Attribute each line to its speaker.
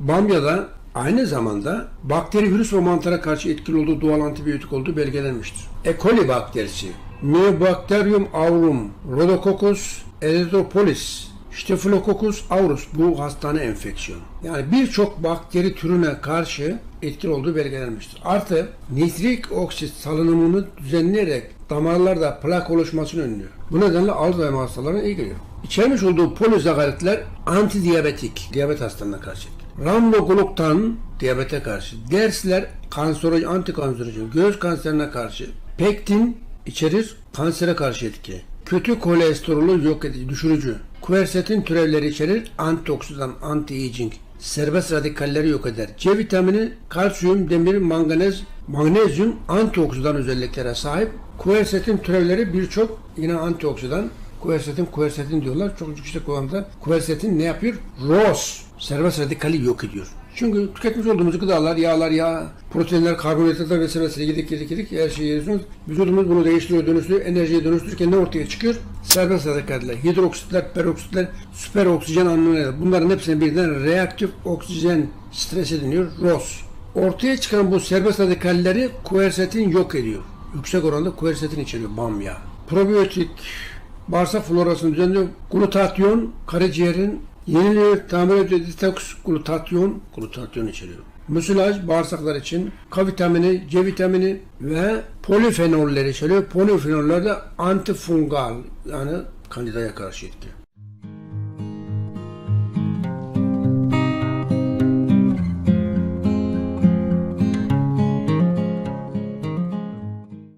Speaker 1: Bamya'da aynı zamanda bakteri, virüs ve mantara karşı etkili olduğu doğal antibiyotik olduğu belgelenmiştir. E. coli bakterisi, Mycobacterium aurum, Rhodococcus erythropolis, Staphylococcus aureus bu hastane enfeksiyon. Yani birçok bakteri türüne karşı etkili olduğu belgelenmiştir. Artı nitrik oksit salınımını düzenleyerek damarlarda plak oluşmasını önlüyor. Bu nedenle Alzheimer hastalarına iyi geliyor. İçermiş olduğu polizagaritler antidiyabetik, diyabet hastalığına karşı etkili. Rhamnogluktan diyabete karşı, dersler kanserojen, antikanserojen, göğüs kanserine karşı, pektin içerir, kansere karşı etkili. Kötü kolesterolü yok edici, düşürücü. Kuersetin türevleri içerir, antioksidan, anti-aging. Serbest radikalleri yok eder. C vitamini, kalsiyum, demir, manganez, magnezyum antioksidan özelliklere sahip. Kuersetin türevleri birçok yine antioksidan. Kuersetin, kuersetin diyorlar. Çok yüksek kullanımda. Kuersetin ne yapıyor? ROS. Serbest radikali yok ediyor. Çünkü tüketmiş olduğumuz gıdalar, yağlar, yağ, proteinler, karbonhidratlar vesaire vesaire yedik yedik yedik her şeyi yiyorsunuz. Vücudumuz bunu değiştiriyor, dönüştürüyor, enerjiye dönüştürürken ne ortaya çıkıyor? Serbest radikaller, hidroksitler, peroksitler, süper oksijen anlamına Bunların hepsine birden reaktif oksijen stresi deniyor, ROS. Ortaya çıkan bu serbest radikalleri kuersetin yok ediyor. Yüksek oranda kuersetin içeriyor, bamya. Probiyotik, bağırsak florasını düzenliyor. Glutatyon, karaciğerin yeniliyor, tamir ediyor, detoks, glutatyon, glutatyon içeriyor. Musilaj bağırsaklar için K vitamini, C vitamini ve polifenoller içeriyor. Polifenoller de antifungal yani kandidaya karşı etkili.